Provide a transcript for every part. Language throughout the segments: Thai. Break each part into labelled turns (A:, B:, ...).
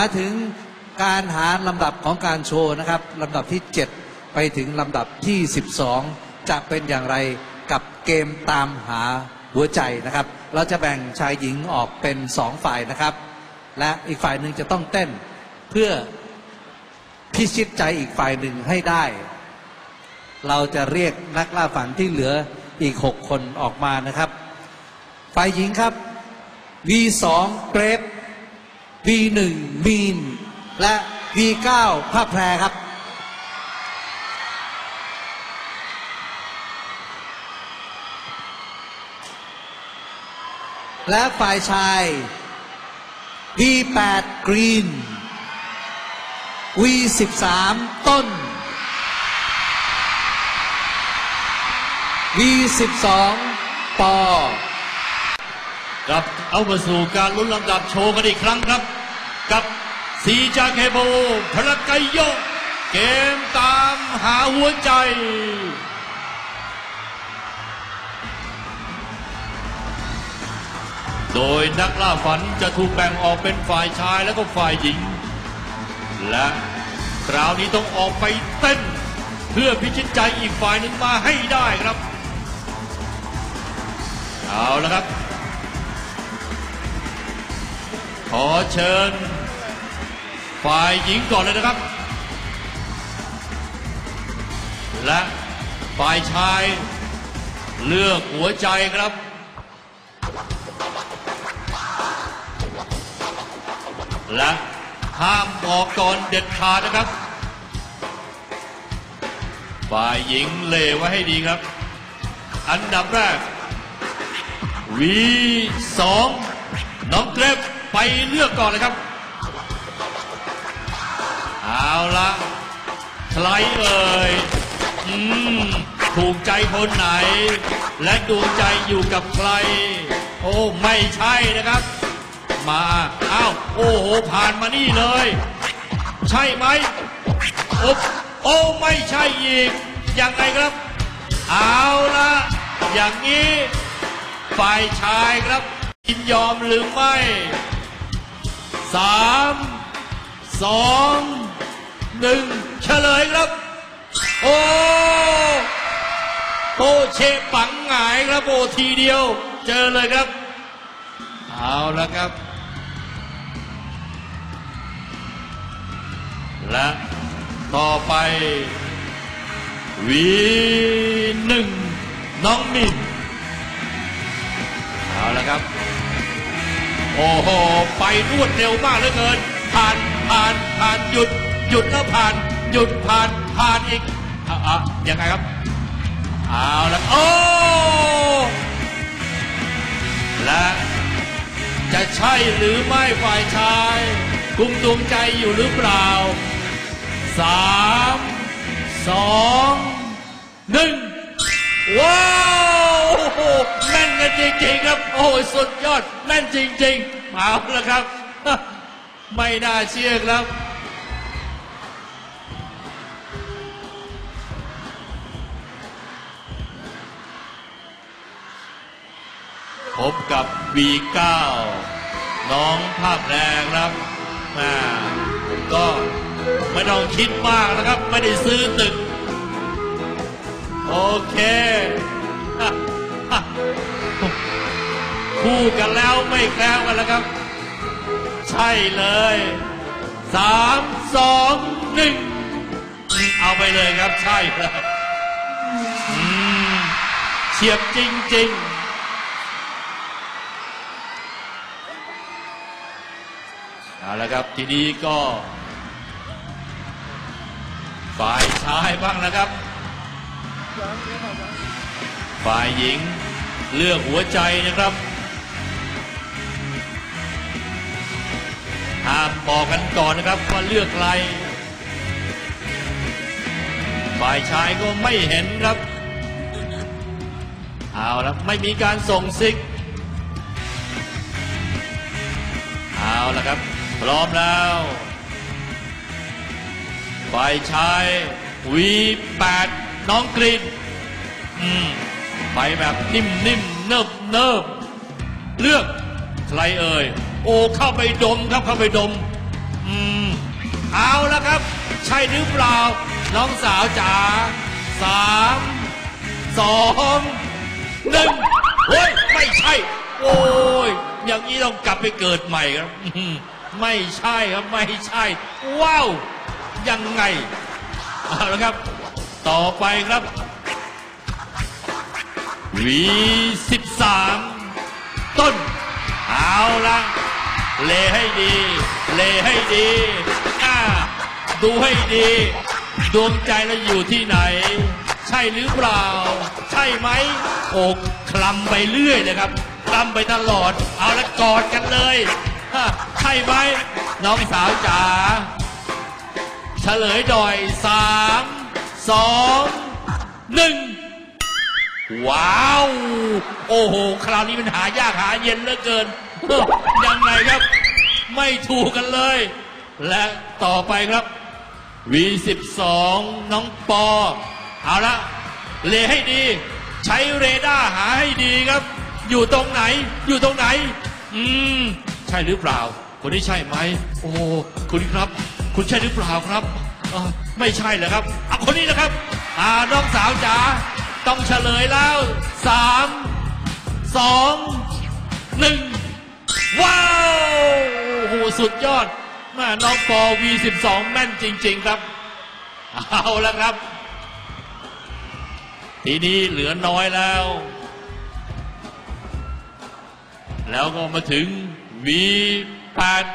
A: มาถึงการหาลำดับของการโชว์นะครับลำดับที่ 7 ไปถึงลำดับที่ 12 จะเป็นอย่างไรกับเกมตามหาหัวใจนะครับ เราจะแบ่งชายหญิงออกเป็น 2 ฝ่ายนะครับ และอีกฝ่ายหนึ่งจะต้องเต้นเพื่อพิชิตใจอีกฝ่ายหนึ่งให้ได้ เราจะเรียกนักล่าฝันที่เหลืออีก 6 คนออกมานะครับ ฝ่ายหญิงครับ V2 เกรฟ V1 มีน และ V9 ผ้าแพรครับ และฝ่ายชาย V8 กรีน V13 ต้น V12 ปอ
B: ครับเอามาสู่การลุ้นลำดับโชว์กันอีกครั้งครับ กับสีจาเคโบพลักไกโยกเกมตามหาหัวใจโดยนักล่าฝันจะถูกแบ่งออกเป็นฝ่ายชายและก็ฝ่ายหญิง และคราวนี้ต้องออกไปเต้น เพื่อพิชิตใจอีกฝ่ายหนึ่งมาให้ได้ครับ เอาละครับ ขอเชิญ ฝ่ายหญิงก่อนเลยนะครับ และฝ่ายชายเลือกหัวใจครับ และห้ามบอกก่อนเด็ดขาดนะครับ ฝ่ายหญิงเลไว้ให้ดีครับ อันดับแรกวีสองน้องเกรฟ ไปเลือกก่อนเลยครับ เอาละใครเอ่ยอืมถูกใจคนไหน และดวงใจอยู่กับใคร โอ้ไม่ใช่นะครับ มาอ้าวโอ้โหผ่านมานี่เลย ใช่ไหมโอ้โอ้ไม่ใช่อีกยังไงครับ เอาละอย่างนี้ฝ่ายชายครับยินยอมหรือไม่ สามสองหนึ่งเฉลยครับ โอ้โปเชปังหงายครับโอทีเดียว เจอเลยครับ เอาละครับ และต่อไปวีหนึ่งน้องมินเอาละครับ โอ้โห ไปรวดเร็วมากเหลือเกิน ผ่านผ่านผ่านหยุด หยุดแล้วผ่าน หยุดผ่านผ่านอีกอะอะยังไงครับ เอาละโอ้และจะใช่หรือไม่ฝ่ายชาย กุมดวงใจอยู่หรือเปล่าสามสองหนึ่งว้าว กันจริง ๆ ครับ โอ้ยสุดยอดแม่นจริงๆเอาละครับ ไม่น่าเชื่อครับ พบกับ V9 น้องภาพแรงครับอ่าก็ไม่ต้องคิดมากนะครับ ไม่ได้ซื้อตึก โอเค คู่กันแล้วไม่แคล้วกันแล้วครับ ใช่เลยสามสองหนึ่งเอาไปเลยครับใช่เลยเฉียบจริง ๆเอาละครับทีนี้ก็ ฝ่ายชายบ้างนะครับ ฝ่ายหญิงเลือกหัวใจนะครับามบอกกันก่อนนะครับว่าเลือกใครฝ่ายชายก็ไม่เห็นครับ เอาละไม่มีการส่งซิก เอาละครับ พร้อมแล้ว ฝ่ายชาย V8 น้องกรีนอืมไปแบบนิ่มๆเนิบเนิบเลือกใครเอ่ย โอ้เข้าไปดมครับเข้าไปดม อืมเอาแล้วครับ ใช่หรือเปล่า น้องสาวจ๋าสามสองหนึ่งเฮ้ยไม่ใช่ โอ้ยอย่างนี้ต้องกลับไปเกิดใหม่ครับไม่ใช่ครับไม่ใช่ ว้าวยังไงเอาละครับ ต่อไปครับ V13 ต้น เอาละ เลให้ดี เลให้ดีอ่าดูให้ดี ดวงใจเราอยู่ที่ไหน ใช่หรือเปล่า ใช่ไหมอกคลำไปเรื่อยเลยครับคลำไปตลอด เอาละกอดกันเลยใช่ไหมน้องสาวจ๋าเฉลยดอยสามสองหนึ่งว้าว โอ้โห คราวนี้มันหายากหาเย็นเหลือเกิน ยังไงครับ ไม่ถูกกันเลย และต่อไปครับ V12 น้องปอ เอาละเลให้ดี ใช้เรดาร์หาให้ดีครับ อยู่ตรงไหน อยู่ตรงไหน อืม ใช่หรือเปล่า คนนี้ใช่ไหม โอ้ คุณครับ คุณใช่หรือเปล่าครับไม่ใช่เหรอครับเอาคนนี้นะครับอ่าน้องสาวจ๋าต้องเฉลยแล้วสามสองหนึ่ง ว้าวโหสุดยอดแม่น้องปอ V12 แม่นจริง ๆ ครับ เอาแล้วครับ ทีนี้เหลือน้อยแล้ว แล้วก็มาถึง V8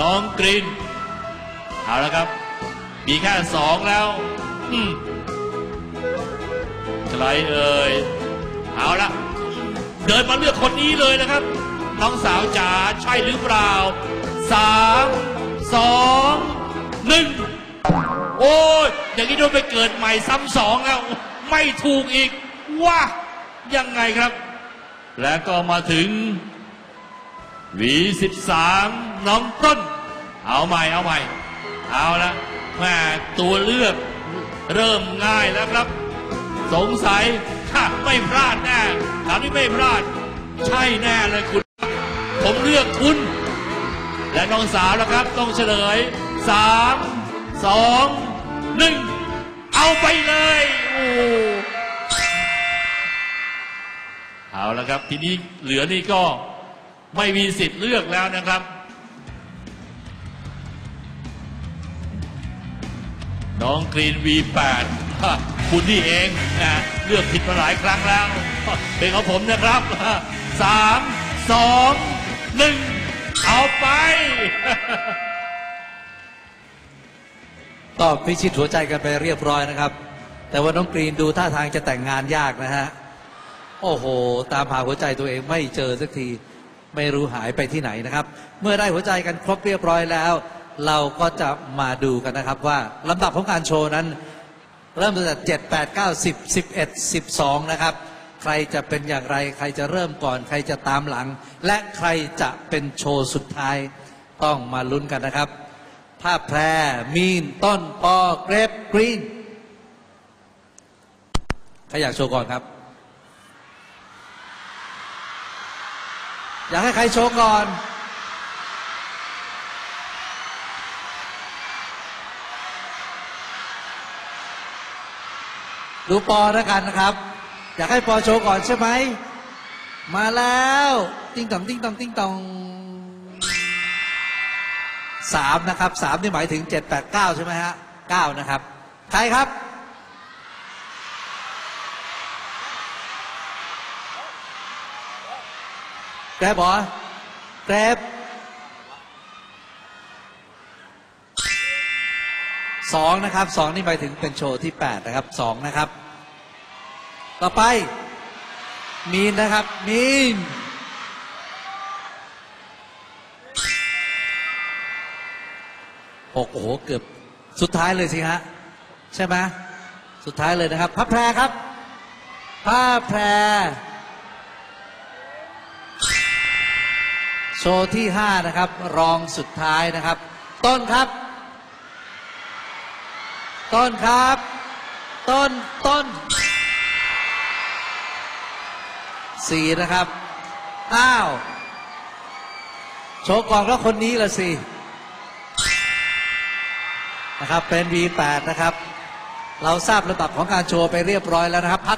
B: น้องกรีนเอาแล้วครับ มีแค่สองแล้วใครเอ่ยเอาละเดินมาเลือกคนนี้เลยนะครับ น้องสาวจ๋าใช่หรือเปล่าสามสองหนึ่งโอ้ยอย่างนี้โดนไปเกิดใหม่ซ้ำสองแล้ว ไม่ถูกอีกว่ายังไงครับ และก็มาถึง V13 น้องต้น เอาใหม่เอาใหม่ เอาละแม่ตัวเลือกเริ่มง่ายแล้วครับ สงสัยถ้าไม่พลาดแน่คราวนี้ไม่พลาด ใช่แน่เลยคุณ ผมเลือกคุณ และน้องสาวนะครับต้องเฉลยสามสองหนึ่งเอาไปเลยโอ้เอาละครับ ทีนี้เหลือนี่ก็ไม่มีสิทธิ์เลือกแล้วนะครับ น้องกรีน V8 คุณนี่เองนะเลือกผิดมาหลายครั้งแล้ว เป็นของผมนะครับสามสอง หนึ่งเอาไป
A: ก็พิชิตหัวใจกันไปเรียบร้อยนะครับ แต่ว่าน้องกรีนดูท่าทางจะแต่งงานยากนะฮะ โอ้โห ตามหาหัวใจตัวเองไม่เจอสักทีไม่รู้หายไปที่ไหนนะครับ เมื่อได้หัวใจกันครบเรียบร้อยแล้ว เราก็จะมาดูกันนะครับว่าลำดับของการโชว์นั้น เริ่มตั้งแต่เจ็ดแปดเก้าสิบสิบเอ็ดสิบสองนะครับ ใครจะเป็นอย่างไร ใครจะเริ่มก่อน ใครจะตามหลัง และใครจะเป็นโชว์สุดท้ายต้องมาลุ้นกันนะครับ ภาพแพรมีนต้นปอเกรปกรีนใครอยากโชว์ก่อนครับ อยากให้ใครโชว์ก่อนดูปอแล้วกันนะครับ อยากให้ปอโชว์ก่อนใช่ไหม มาแล้ว ติ้งตองติ้งตองติ้งตองสามนะครับสามนี่หมายถึงเจ็ดแปดเก้าใช่ไหมฮะเก้านะครับ ใครครับ แกร็บหรอแกรบสองนะครับสองนี่หมายถึงเป็นโชว์ที่แปดนะครับสองนะครับ ต่อไป มีนนะครับ มีน หกโอ้โห เกือบสุดท้ายเลยสิฮะ ใช่ไหมสุดท้ายเลยนะครับพระแพรครับพระแพร โชว์ที่ห้านะครับ รองสุดท้ายนะครับ ต้นครับ ต้นครับ ต้นต้น สี่นะครับ อ้าว โชว์ก่อนก็คนนี้ละสิ นะครับ เป็น V8 นะครับ เราทราบระดับของการโชว์ไปเรียบร้อยแล้วนะครับพัก